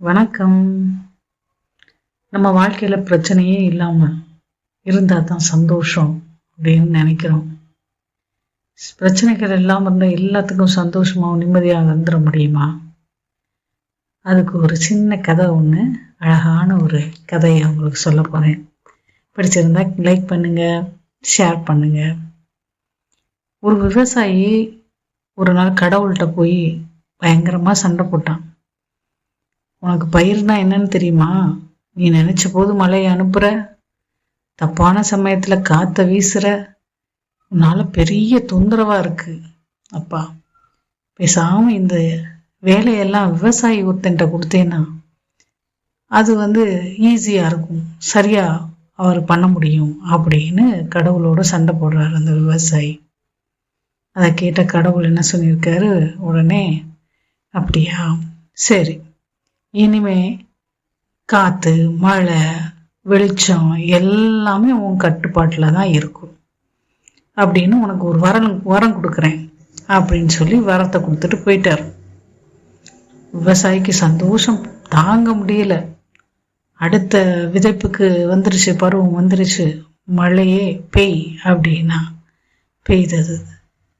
வணக்கம். நம்ம வாழ்க்கையில் பிரச்சனையே இல்லாமல் இருந்தால் தான் சந்தோஷம் அப்படின்னு நினைக்கிறோம். பிரச்சனைகள் இல்லாமல் இருந்தால் எல்லாத்துக்கும் சந்தோஷமாகவும் நிம்மதியாக வந்துட முடியுமா? அதுக்கு ஒரு சின்ன கதை ஒன்று அழகான ஒரு கதையை உங்களுக்கு சொல்ல போகிறேன் பிடிச்சிருந்தா லைக் பண்ணுங்கள் ஷேர் பண்ணுங்கள் ஒரு விவசாயி ஒரு நாள் கடவுள்கிட்ட போய் பயங்கரமாக சண்டை போட்டான். உனக்கு பயிர்னா என்னன்னு தெரியுமா? நீ நினைச்ச போது மழையை அனுப்புற. தப்பான சமயத்துல காத்த வீசுற. உன்னால பெரிய தொந்தரவா இருக்கு. அப்பா பேசாம இந்த வேலையெல்லாம் விவசாயி ஒருத்தன்ட்ட கொடுத்தேன்னா அது வந்து ஈஸியா இருக்கும். சரியா அவர் பண்ண முடியும் அப்படின்னு கடவுளோட சண்டை போடுறாரு அந்த விவசாயி. அதை கேட்ட கடவுள் என்ன சொல்லியிருக்காரு? உடனே அப்படியா சரி இனிமே காற்று மழை வெளிச்சம் எல்லாமே உன் கட்டுப்பாட்டில் தான் இருக்கும். அப்படின்னு உனக்கு ஒரு வரம் வரம் கொடுக்குறேன் அப்படின்னு சொல்லி வரத்தை கொடுத்துட்டு போயிட்டார். விவசாயிக்கு சந்தோஷம் தாங்க முடியல. அடுத்த விதைப்புக்கு வந்துருச்சு பருவம் வந்துருச்சு. மழையே பெய் அப்படின்னா பெய்தது.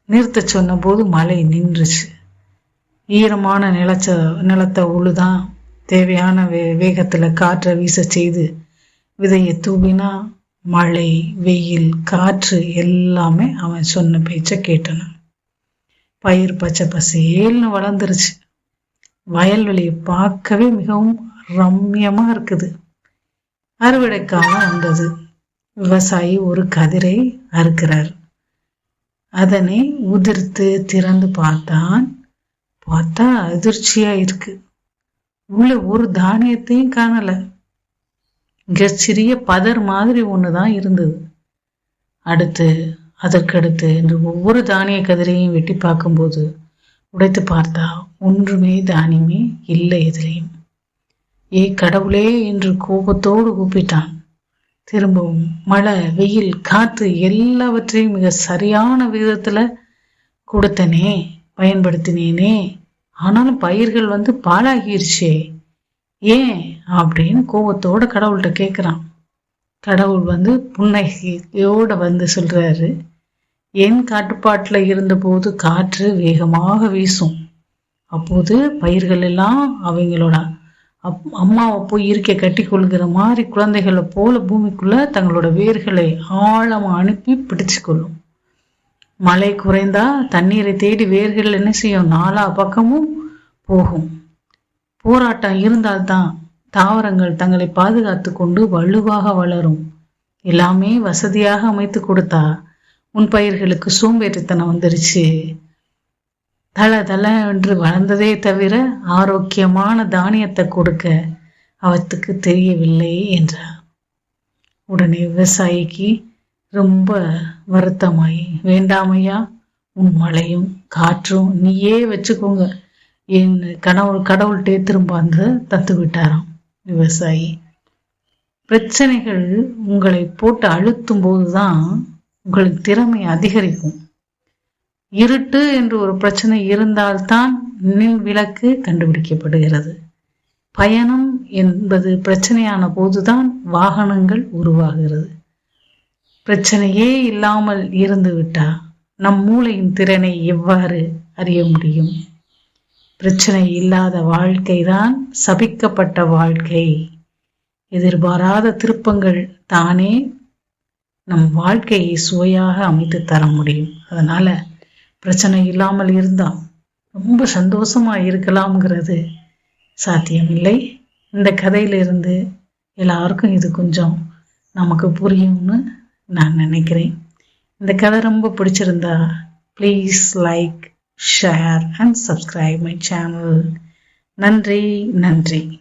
நிறுத்த சொன்னபோது மழை நின்றுச்சு. ஈரமான நிலச்ச நிலத்தை உழுதான் தேவையான வே வேகத்தில் காற்றை வீச செய்து விதையை தூவினா மழை வெயில் காற்று எல்லாமே அவன் சொன்ன பேச்சை கேட்டனான். பயிர் பச்சை பசேல்னு வளர்ந்துருச்சு. வயல்வெளியை பார்க்கவே மிகவும் ரம்யமாக இருக்குது. அறுவடை காலம் வந்தது. விவசாயி ஒரு கதிரை அறுக்கிறார். அதனை உதிர்த்து திறந்து பார்த்தான். பார்த்தா அதிர்ச்சியா இருக்கு. உள்ள ஒரு தானியத்தையும் காணல. இங்க சிறிய பதர் மாதிரி ஒண்ணுதான் இருந்தது. அடுத்து அதற்கடுத்து என்று ஒவ்வொரு தானிய கதிரையும் வெட்டி பார்க்கும்போது உடைத்து பார்த்தா ஒன்றுமே தானியமே இல்லை எதிரையும் ஏ கடவுளே என்று கோபத்தோடு கூப்பிட்டான். திரும்பவும் மழை வெயில் காற்று எல்லாவற்றையும் மிக சரியான விதத்துல கொடுத்தனே பயன்படுத்தினேனே ஆனாலும் பயிர்கள் வந்து பாழாகிருச்சே. ஏன்? அப்படின்னு கோபத்தோட கடவுள்கிட்ட கேட்குறான் கடவுள் வந்து புன்னகையோட வந்து சொல்றாரு என் காட்டுப்பாட்டில் இருந்தபோது காற்று வேகமாக வீசும். அப்போது பயிர்கள் எல்லாம் அவங்களோட அப் அம்மாவை போய் இருக்க கட்டி கொள்கிற மாதிரி குழந்தைகளை போல பூமிக்குள்ள தங்களோட வேர்களை ஆழமாக அனுப்பி பிடிச்சு கொள்ளும். மழை குறைந்தா தண்ணீரை தேடி வேர்கள் என்ன செய்யும்? நாலா பக்கமும் போகும். போராட்டம் இருந்தால்தான் தாவரங்கள் தங்களை பாதுகாத்து கொண்டு வலுவாக வளரும். எல்லாமே வசதியாக அமைத்து கொடுத்தா உன் பயிர்களுக்கு சோம்பேறித்தனம் வந்துருச்சு. தள தள என்று வளர்ந்ததே தவிர ஆரோக்கியமான தானியத்தை கொடுக்க அவத்துக்கு தெரியவில்லை என்றார் உடனே விவசாயிக்கு ரொம்ப வருத்தமாயி வேண்டாமையா உன் மழையும் காற்றும் நீயே வச்சுக்கோங்க. என் கடவுள் கடவுள்கிட்டே திரும்ப வந்து தத்து விட்டாராம் விவசாயி. பிரச்சனைகள் உங்களை போட்டு அழுத்தும் போதுதான் உங்களுக்கு திறமை அதிகரிக்கும். இருட்டு என்று ஒரு பிரச்சனை இருந்தால்தான் மின் விளக்கு கண்டுபிடிக்கப்படுகிறது. பயணம் என்பது பிரச்சனையான போதுதான் வாகனங்கள் உருவாகிறது. பிரச்சனையே இல்லாமல் இருந்துவிட்டா நம் மூளையின் திறனை எவ்வாறு அறிய முடியும்? பிரச்சனை இல்லாத வாழ்க்கை தான் சபிக்கப்பட்ட வாழ்க்கை. எதிர்பாராத திருப்பங்கள் தானே நம் வாழ்க்கையை சுவையாக அமைத்து தர முடியும். அதனால பிரச்சனை இல்லாமல் இருந்தால் ரொம்ப சந்தோஷமா இருக்கலாம்ங்கிறது சாத்தியமில்லை. இந்த கதையிலிருந்து எல்லாருக்கும் இது கொஞ்சம் நமக்கு புரியும்னு நான் நினைக்கிறேன். இந்த கதை ரொம்ப பிடிச்சிருந்தா please like share and subscribe my channel நன்றி நன்றி.